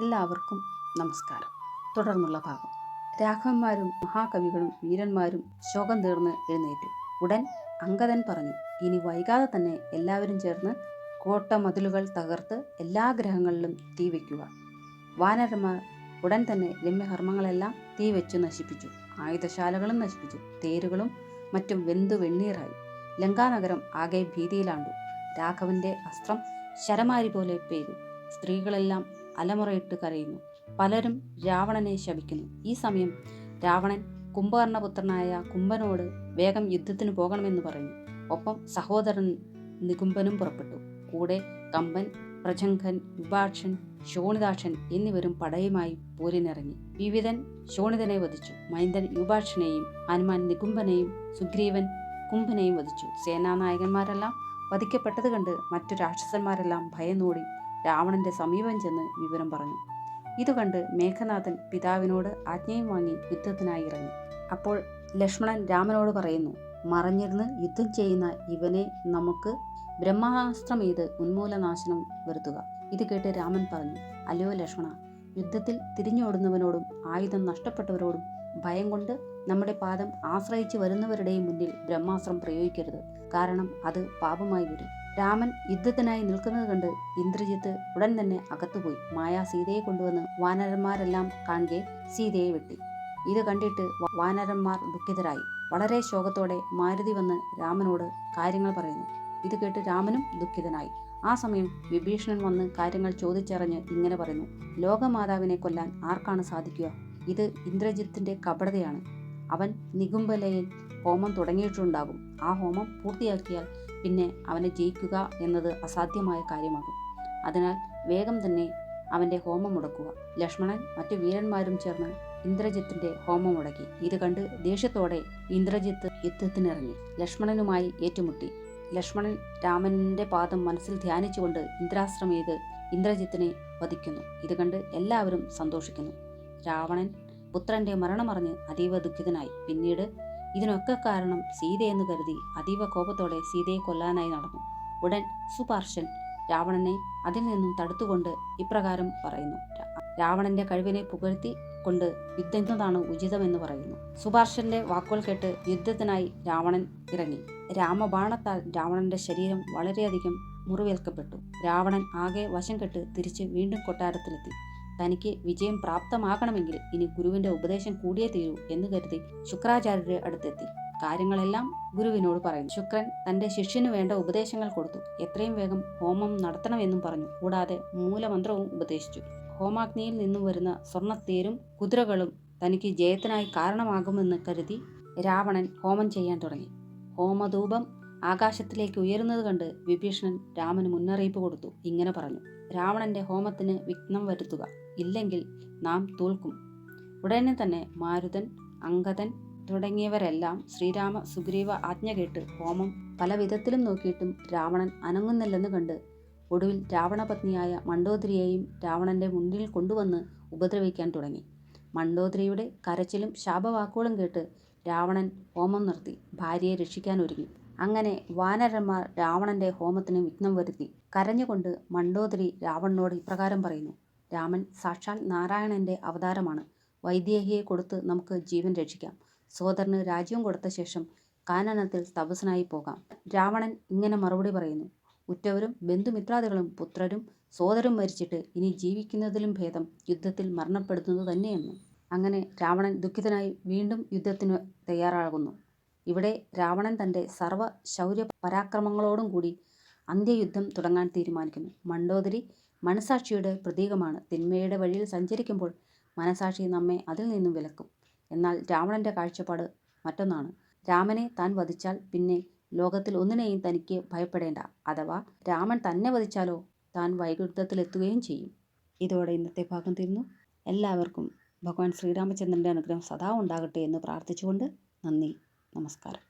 എല്ലാവർക്കും നമസ്കാരം. തുടർന്നുള്ള ഭാഗം. രാഘവന്മാരും മഹാകവികളും വീരന്മാരും ശോകം തീർന്ന് എഴുന്നേറ്റു. ഉടൻ അങ്കദൻ പറഞ്ഞു ഇനി വൈകാതെ തന്നെ എല്ലാവരും ചേർന്ന് കോട്ട മതിലുകൾ തകർത്ത് എല്ലാ ഗ്രഹങ്ങളിലും തീ വയ്ക്കുക വാനരന്മാർ ഉടൻ തന്നെ രമ്യകർമ്മങ്ങളെല്ലാം തീ വെച്ച് നശിപ്പിച്ചു. ആയുധശാലകളും നശിപ്പിച്ചു. തേരുകളും മറ്റും വെന്തു വെണ്ണീറായി. ലങ്കാനഗരം ആകെ ഭീതിയിലാണ്ടു. രാഘവന്റെ അസ്ത്രം ശരമാരി പോലെ പെയ്തു സ്ത്രീകളെല്ലാം അലമുറയിട്ട് കരയുന്നു. പലരും രാവണനെ ശപിക്കുന്നു. ഈ സമയം രാവണൻ കുംഭകർണപുത്രനായ കുംഭനോട് വേഗം യുദ്ധത്തിന് പോകണമെന്ന് പറയുന്നു. ഒപ്പം സഹോദരൻ നികുംബനും പുറപ്പെട്ടു. കൂടെ കമ്പൻ പ്രജംഘൻ വിഭാക്ഷൻ ശോണിതാക്ഷൻ എന്നിവരും പടയുമായി പോരിനിറങ്ങി. വിവിധൻ ശോണിതനെ വധിച്ചു. മൈന്ദൻ യുഭാക്ഷനെയും ഹനുമാൻ നികുംബനെയും സുഗ്രീവൻ കുംഭനെയും വധിച്ചു. സേനാനായകന്മാരെല്ലാം വധിക്കപ്പെട്ടത് കണ്ട് മറ്റു രാക്ഷസന്മാരെല്ലാം ഭയന്നോടി രാവണന്റെ സമീപം ചെന്ന് വിവരം പറഞ്ഞു. ഇത് കണ്ട് മേഘനാഥൻ പിതാവിനോട് ആജ്ഞയും വാങ്ങി യുദ്ധത്തിനായി ഇറങ്ങി. അപ്പോൾ ലക്ഷ്മണൻ രാമനോട് പറയുന്നു മറഞ്ഞിരുന്ന് യുദ്ധം ചെയ്യുന്ന ഇവനെ നമുക്ക് ബ്രഹ്മാസ്ത്രം ചെയ്ത് ഉന്മൂലനാശനം വരുത്തുക ഇത് കേട്ട് രാമൻ പറഞ്ഞു അല്ലയോ ലക്ഷ്മണ യുദ്ധത്തിൽ തിരിഞ്ഞോടുന്നവനോടും ആയുധം നഷ്ടപ്പെട്ടവരോടും ഭയം കൊണ്ട് നമ്മുടെ പാദം ആശ്രയിച്ചു വരുന്നവരുടെയും മുന്നിൽ ബ്രഹ്മാസ്ത്രം പ്രയോഗിക്കരുത്. കാരണം അത് പാപമായി വരും. രാമൻ യുദ്ധത്തിനായി നിൽക്കുന്നത് കണ്ട് ഇന്ദ്രജിത്ത് ഉടൻ തന്നെ അകത്തുപോയി. മായ സീതയെ കൊണ്ടുവന്ന് വാനരന്മാരെല്ലാം കാണുകെ സീതയെ വെട്ടി. ഇത് കണ്ടിട്ട് വാനരന്മാർ ദുഃഖിതരായി. വളരെ ശോകത്തോടെ മാരുതി വന്ന് രാമനോട് കാര്യങ്ങൾ പറയുന്നു. ഇത് കേട്ട് രാമനും ദുഃഖിതനായി. ആ സമയം വിഭീഷണൻ വന്ന് കാര്യങ്ങൾ ചോദിച്ചറിഞ്ഞ് ഇങ്ങനെ പറയുന്നു. ലോകമാതാവിനെ കൊല്ലാൻ ആർക്കാണ് സാധിക്കുക? ഇത് ഇന്ദ്രജിത്തിന്റെ കപടതയാണ്. അവൻ നികുംബലയിൽ ഹോമം തുടങ്ങിയിട്ടുണ്ടാകും. ആ ഹോമം പൂർത്തിയാക്കിയാൽ പിന്നെ അവനെ ജയിക്കുക എന്നത് അസാധ്യമായ കാര്യമാകും. അതിനാൽ വേഗം തന്നെ അവന്റെ ഹോമം മുടക്കുക. ലക്ഷ്മണൻ മറ്റു വീരന്മാരും ചേർന്ന് ഇന്ദ്രജിത്തിന്റെ ഹോമം മുടക്കി. ഇത് കണ്ട് ദേഷ്യത്തോടെ ഇന്ദ്രജിത്ത് യുദ്ധത്തിനിറങ്ങി. ലക്ഷ്മണനുമായി ഏറ്റുമുട്ടി. ലക്ഷ്മണൻ രാമന്റെ പാദം മനസ്സിൽ ധ്യാനിച്ചുകൊണ്ട് ഇന്ദ്രാശ്രമേത് ഇന്ദ്രജിത്തിനെ വധിക്കുന്നു. ഇത് കണ്ട് എല്ലാവരും സന്തോഷിക്കുന്നു. രാവണൻ പുത്രന്റെ മരണമറിഞ്ഞ് അതീവ ദുഃഖിതനായി. പിന്നീട് ഇതിനൊക്കെ കാരണം സീതയെന്ന് കരുതി അതീവ കോപത്തോടെ സീതയെ കൊല്ലാനായി നടന്നു. ഉടൻ സുപാർശൻ രാവണനെ അതിൽ നിന്നും തടുത്തുകൊണ്ട് ഇപ്രകാരം പറയുന്നു. രാവണന്റെ കഴിവിനെ പുകഴ്ത്തി കൊണ്ട് യുദ്ധമാണ് ഉചിതമെന്ന് പറയുന്നു. സുഭാഷന്റെ വാക്കുകൾ കേട്ട് യുദ്ധത്തിനായി രാവണൻ ഇറങ്ങി. രാമബാണത്താൽ രാവണന്റെ ശരീരം വളരെയധികം മുറിവേൽക്കപ്പെട്ടു. രാവണൻ ആകെ വശം കെട്ട് തിരിച്ച് വീണ്ടും കൊട്ടാരത്തിലെത്തി. തനിക്ക് വിജയം പ്രാപ്തമാകണമെങ്കിൽ ഇനി ഗുരുവിന്റെ ഉപദേശം കൂടിയേ തീരൂ എന്ന് കരുതി ശുക്രാചാര്യരെ അടുത്തെത്തി. കാര്യങ്ങളെല്ലാം ഗുരുവിനോട് പറയുന്നു. ശുക്രൻ തന്റെ ശിഷ്യന് വേണ്ട ഉപദേശങ്ങൾ കൊടുത്തു. എത്രയും വേഗം ഹോമം നടത്തണമെന്നും പറഞ്ഞു. കൂടാതെ മൂലമന്ത്രവും ഉപദേശിച്ചു. ഹോമാഗ്നിയിൽ നിന്നും വരുന്ന സ്വർണത്തേരും കുതിരകളും തനിക്ക് ജയത്തിനായി കാരണമാകുമെന്ന് കരുതി രാവണൻ ഹോമം ചെയ്യാൻ തുടങ്ങി. ഹോമധൂപം ആകാശത്തിലേക്ക് ഉയരുന്നത് കണ്ട് വിഭീഷണൻ രാമന് മുന്നറിയിപ്പ് കൊടുത്തു. ഇങ്ങനെ പറഞ്ഞു. രാവണന്റെ ഹോമത്തിന് വിഘ്നം വരുത്തുക. ഇല്ലെങ്കിൽ നാം തോൽക്കും. ഉടനെ തന്നെ മാരുതൻ അങ്കദൻ തുടങ്ങിയവരെല്ലാം ശ്രീരാമ സുഗ്രീവ ആജ്ഞ കേട്ട് ഹോമം പല വിധത്തിലും നോക്കിയിട്ടും രാവണൻ അനങ്ങുന്നില്ലെന്ന് കണ്ട് ഒടുവിൽ രാവണപത്നിയായ മണ്ഡോദരിയെയും രാവണന്റെ മുന്നിൽ കൊണ്ടുവന്ന് ഉപദ്രവിക്കാൻ തുടങ്ങി. മണ്ഡോദരിയുടെ കരച്ചിലും ശാപവാക്കുകളും കേട്ട് രാവണൻ ഹോമം നിർത്തി ഭാര്യയെ രക്ഷിക്കാൻ ഒരുങ്ങി. അങ്ങനെ വാനരന്മാർ രാവണന്റെ ഹോമത്തിന് വിഘ്നം വരുത്തി. കരഞ്ഞുകൊണ്ട് മണ്ടോദരി രാവണനോട് ഇപ്രകാരം പറയുന്നു രാമൻ സാക്ഷാൽ നാരായണന്റെ അവതാരമാണ്. വൈദേഹിയെ കൊടുത്ത് നമുക്ക് ജീവൻ രക്ഷിക്കാം. സോദരന് രാജ്യം കൊടുത്ത ശേഷം കാനനത്തിൽ തപസ്സനായി പോകാം. രാവണൻ ഇങ്ങനെ മറുപടി പറയുന്നു ഉറ്റവരും ബന്ധുമിത്രാദികളും പുത്രരും സോദരും മരിച്ചിട്ട് ഇനി ജീവിക്കുന്നതിലും ഭേദം യുദ്ധത്തിൽ മരണപ്പെടുന്നത് തന്നെയെന്ന്. അങ്ങനെ രാവണൻ ദുഃഖിതനായി വീണ്ടും യുദ്ധത്തിന് തയ്യാറാകുന്നു. ഇവിടെ രാവണൻ തന്റെ സർവ ശൗര്യ പരാക്രമങ്ങളോടും കൂടി അന്ത്യയുദ്ധം തുടങ്ങാൻ തീരുമാനിക്കുന്നു. മണ്ടോദരി മനസാക്ഷിയുടെ പ്രതീകമാണ്. തിന്മയുടെ വഴിയിൽ സഞ്ചരിക്കുമ്പോൾ മനസാക്ഷി നമ്മെ അതിൽ നിന്നും വിലക്കും. എന്നാൽ രാവണന്റെ കാഴ്ചപ്പാട് മറ്റൊന്നാണ്. രാമനെ താൻ വധിച്ചാൽ പിന്നെ ലോകത്തിൽ ഒന്നിനെയും തനിക്ക് ഭയപ്പെടേണ്ട. അഥവാ രാമൻ തന്നെ വധിച്ചാലോ താൻ വൈകുണ്ഠത്തിലെത്തുകയും ചെയ്യും. ഇതോടെ ഇന്നത്തെ ഭാഗം തീർന്നു. എല്ലാവർക്കും ഭഗവാൻ ശ്രീരാമചന്ദ്രന്റെ അനുഗ്രഹം സദാ ഉണ്ടാകട്ടെ എന്ന് പ്രാർത്ഥിച്ചുകൊണ്ട് നന്ദി നമസ്കാരം.